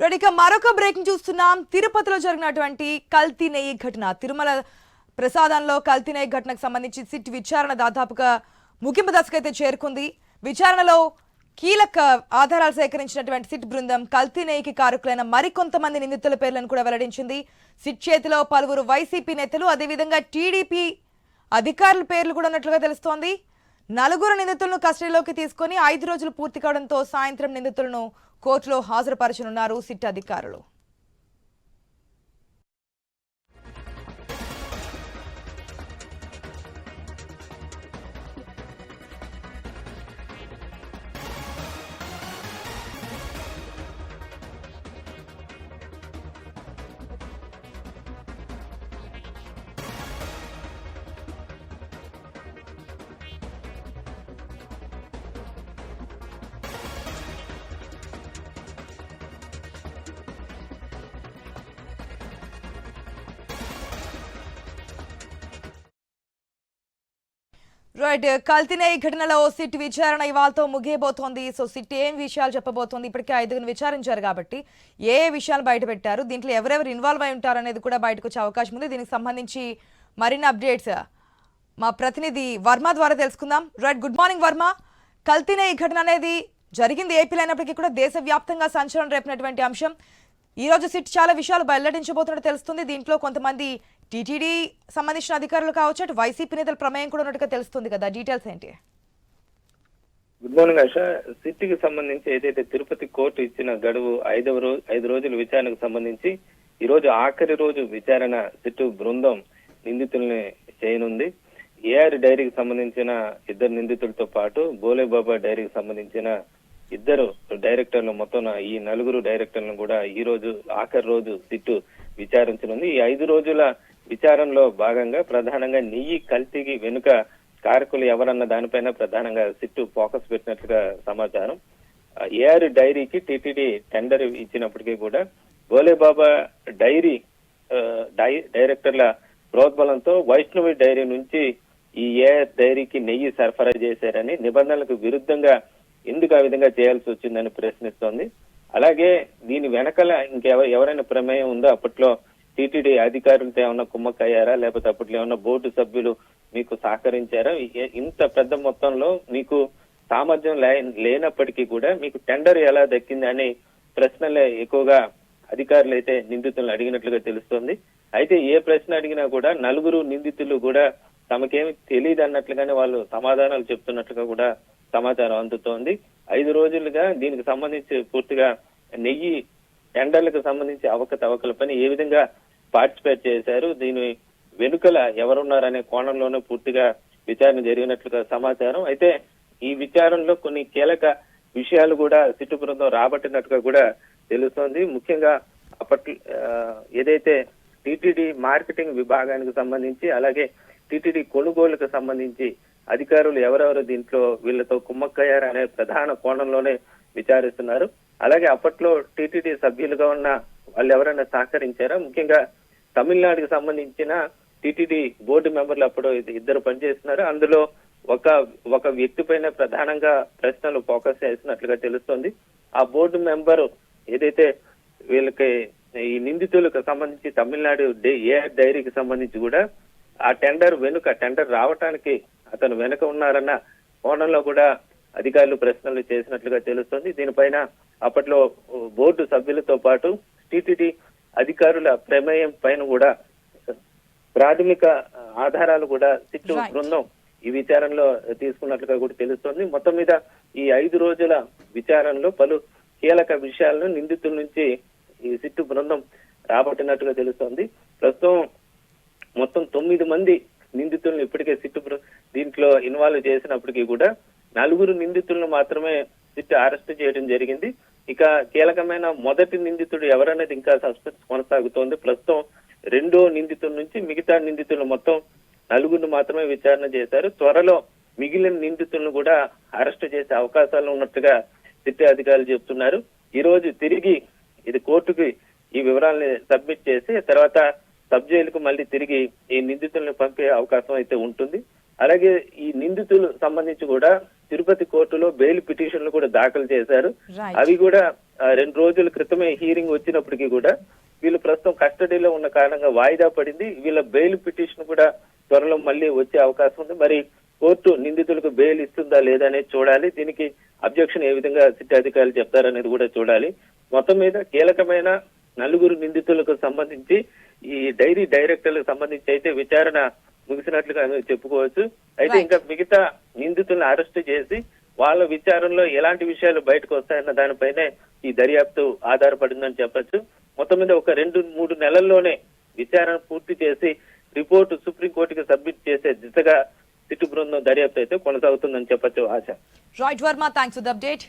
Right మరొక breaking చూస్తున్నాం. తిరుపతిలో జరిగినటువంటి కల్తీ నెయ్యి ఘటన. తిరుమల ప్రసాదంలో కల్తీ నెయ్యి ఘటనకు సంబంధించి సిట్ విచారణ దాదాపుగా ముగింపు దశకైతే చేరుకుంది. విచారణలో కీలక ఆధారాలు సేకరించినటువంటి సిట్ బృందం కల్తీ నెయ్యికి కారకులైన మరికొంతమంది నిందితుల పేర్లను కూడా వెల్లడించింది. సిట్ చేతిలో పలువురు వైసీపీ నేతలు అదేవిధంగా టీడీపీ అధికారుల పేర్లు కూడా ఉన్నట్లుగా తెలుస్తోంది. నలుగురు నిందితులను కస్టడీలోకి తీసుకొని ఐదు రోజులు పూర్తి కావడంతో సాయంత్రం నిందితులను కోర్టులో హాజరుపరచనున్నారు సిట్ అధికారులు. రైట్ uh, కల్తీనే ఈ ఘటనలో సిట్ విచారణ ఇవాళతో ముగియబోతోంది. సో సిట్ ఏం విషయాలు చెప్పబోతోంది? ఇప్పటికే ఐదుగురిని విచారించారు కాబట్టి ఏ విషయాలు బయట పెట్టారు? దీంట్లో ఎవరెవరు ఇన్వాల్వ్ అయి ఉంటారు అనేది కూడా బయటకు వచ్చే అవకాశం ఉంది. దీనికి సంబంధించి మరిన్ని అప్డేట్స్ uh, మా ప్రతినిధి వర్మ ద్వారా తెలుసుకుందాం. Right good morning Varma. కల్తీనే ఈ ఘటన అనేది జరిగింది. ఏపీలో అయినప్పటికీ కూడా దేశవ్యాప్తంగా సంచలనం రేపినటువంటి అంశం. ఈ రోజు సిట్ చాలా విషయాలు వెల్లడించబోతున్నట్టు తెలుస్తుంది. దీంట్లో కొంతమంది టీటీడీ సంబంధించిన అధికారులు కావచ్చు అటు వైసీపీ నేతల ప్రమేయం కూడా ఉన్నట్టుగా తెలుస్తుంది కదా. డీటెయిల్స్ ఏంటి? గుడ్ మార్నింగ్ ఆశ సిట్టికి సంబంధించి ఏదైతే తిరుపతి కోర్టు ఇచ్చిన గడువు ఐదవ రోజు ఐదు రోజుల విచారణకు సంబంధించి ఈ రోజు ఆఖరి రోజు విచారణ సిట్టు బృందం నిందితుల్ని చేయనుంది. ఏఆర్ డైరీకి సంబంధించిన ఇద్దరు నిందితులతో పాటు బోలేబాబా డైరీకి సంబంధించిన ఇద్దరు డైరెక్టర్లు మొత్తం ఈ నలుగురు డైరెక్టర్లను కూడా ఈ రోజు ఆఖరి రోజు సిట్టు విచారించనుంది. ఈ ఐదు రోజుల విచారణలో భాగంగా ప్రధానంగా నెయ్యి కల్తీకి వెనుక కారకులు ఎవరన్న దానిపైన ప్రధానంగా సిట్టు ఫోకస్ పెట్టినట్లుగా సమాచారం. ఏఆర్ డైరీకి టీటీడీ టెండర్ ఇచ్చినప్పటికీ కూడా బోలేబాబా డైరీ డై- డైరెక్టర్ల ప్రోద్బలంతో వైష్ణవి డైరీ నుంచి ఈ ఏఆర్ డైరీకి నెయ్యి సరఫరా చేశారని నిబంధనలకు విరుద్ధంగా ఎందుకు ఆ విధంగా చేయాల్సి వచ్చిందని ప్రశ్నిస్తోంది. అలాగే దీని వెనకల ఇంకెవ ఎవరైనా ప్రమేయం ఉందో అప్పట్లో టీటీడీ అధికారులతో ఏమన్నా కుమ్మక్కయ్యారా? లేకపోతే అప్పట్లో ఏమన్నా బోర్డు సభ్యులు మీకు సహకరించారా? ఇంత పెద్ద మొత్తంలో మీకు సామర్థ్యం లే- లేనప్పటికీ కూడా మీకు టెండర్ ఎలా దక్కింది అనే ప్రశ్నలే ఎక్కువగా అధికారులు అయితే నిందితులను అడిగినట్లుగా తెలుస్తోంది. అయితే ఏ ప్రశ్న అడిగినా కూడా నలుగురు నిందితులు కూడా తమకేమి తెలియదు అన్నట్లుగానే వాళ్ళు సమాధానాలు చెప్తున్నట్లుగా కూడా సమాచారం అందుతోంది. ఐదు రోజులుగా దీనికి సంబంధించి పూర్తిగా నెయ్యి టెండర్లకు సంబంధించి అవకతవకల పని ఏ విధంగా పార్టిసిపేట్ చేశారు. దీని వెనుకల ఎవరున్నారనే కోణంలోనే పూర్తిగా విచారణ జరిగినట్లుగా సమాచారం. అయితే ఈ విచారణలో కొన్ని కీలక విషయాలు కూడా సిట్టు బృందం రాబట్టినట్టుగా కూడా తెలుస్తోంది. ముఖ్యంగా అప్పట్లో ఏదైతే టిటిడి మార్కెటింగ్ విభాగానికి సంబంధించి అలాగే టిటిడి కొనుగోలుకు సంబంధించి అధికారులు ఎవరెవరు దీంట్లో వీళ్ళతో కుమ్మక్కయ్యారు అనే ప్రధాన కోణంలోనే విచారిస్తున్నారు. అలాగే అప్పట్లో టిటిడి సభ్యులుగా ఉన్న వాళ్ళు ఎవరైనా సహకరించారా? ముఖ్యంగా తమిళనాడుకి సంబంధించిన టిటిడి బోర్డు మెంబర్లు అప్పుడు ఇద్దరు పనిచేస్తున్నారు. అందులో ఒక ఒక వ్యక్తి పైన ప్రధానంగా ప్రశ్నలు ఫోకస్ చేసినట్లుగా తెలుస్తోంది. ఆ బోర్డు మెంబర్ ఏదైతే వీళ్ళకి ఈ నిందితులకు సంబంధించి తమిళనాడు ఏ డైరీకి సంబంధించి కూడా ఆ టెండర్ వెనుక టెండర్ రావటానికి అతను వెనుక ఉన్నారన్న కోణంలో కూడా అధికారులు ప్రశ్నలు చేసినట్లుగా తెలుస్తోంది. దీనిపైన అప్పట్లో బోర్డు సభ్యులతో పాటు టీటీడీ అధికారుల ప్రమేయం పైన కూడా ప్రాథమిక ఆధారాలు కూడా సిట్టు. బృందం ఈ విచారణలో తీసుకున్నట్లుగా కూడా తెలుస్తోంది. మొత్తం మీద ఈ ఐదు రోజుల విచారణలో పలు కీలక విషయాలను నిందితుల నుంచి ఈ సిట్టు బృందం రాబట్టినట్టుగా తెలుస్తోంది. ప్రస్తుతం మొత్తం తొమ్మిది మంది నిందితులను ఇప్పటికే సిట్టు దీంట్లో ఇన్వాల్వ్ చేసినప్పటికీ కూడా నలుగురు నిందితులను మాత్రమే సిట్ అరెస్ట్ చేయడం జరిగింది. ఇక కీలకమైన మొదటి నిందితుడు ఎవరనేది ఇంకా సస్పెన్స్ కొనసాగుతోంది. ప్రస్తుతం రెండో నిందితుడి నుంచి మిగతా నిందితులు మొత్తం నలుగురిని మాత్రమే విచారణ చేశారు. త్వరలో మిగిలిన నిందితులను కూడా అరెస్ట్ చేసే అవకాశాలు ఉన్నట్టుగా సిటీ అధికారులు చెప్తున్నారు ఈ రోజు తిరిగి ఇది కోర్టుకి ఈ వివరాలని సబ్మిట్ చేసి తర్వాత సబ్ జైలుకు మళ్ళీ తిరిగి ఈ నిందితులను పంపే అవకాశం అయితే ఉంటుంది. అలాగే ఈ నిందితులు సంబంధించి కూడా తిరుపతి కోర్టులో బెయిల్ పిటిషన్లు కూడా దాఖలు చేశారు. అవి కూడా రెండు రోజుల క్రితమే హీరింగ్ వచ్చినప్పటికీ కూడా వీళ్ళు ప్రస్తుతం కస్టడీలో ఉన్న కారణంగా వాయిదా పడింది. వీళ్ళ బెయిల్ పిటిషన్ కూడా త్వరలో మళ్ళీ వచ్చే అవకాశం ఉంది. మరి కోర్టు నిందితులకు బెయిల్ ఇస్తుందా లేదా అనేది చూడాలి. దీనికి అబ్జెక్షన్ ఏ విధంగా సిట్ అధికారులు చెప్తారనేది కూడా చూడాలి. మొత్తం మీద కీలకమైన నలుగురు నిందితులకు సంబంధించి ఈ డైరీ డైరెక్టర్లకు సంబంధించి అయితే విచారణ ముగిసినట్లుగా చెప్పుకోవచ్చు. అయితే. ఇంకా మిగతా నిందితులను అరెస్ట్ చేసి వాళ్ళ విచారణలో ఎలాంటి విషయాలు బయటకు వస్తాయన్న దానిపైనే ఈ దర్యాప్తు ఆధారపడిందని చెప్పొచ్చు. మొత్తం మీద ఒక రెండు మూడు నెలల్లోనే విచారణ పూర్తి చేసి రిపోర్టు సుప్రీంకోర్టుకి సబ్మిట్ చేసే దిశగా సిట్టు బృందం దర్యాప్తు అయితే కొనసాగుతుందని చెప్పొచ్చు ఆశ. Right Varma thanks for update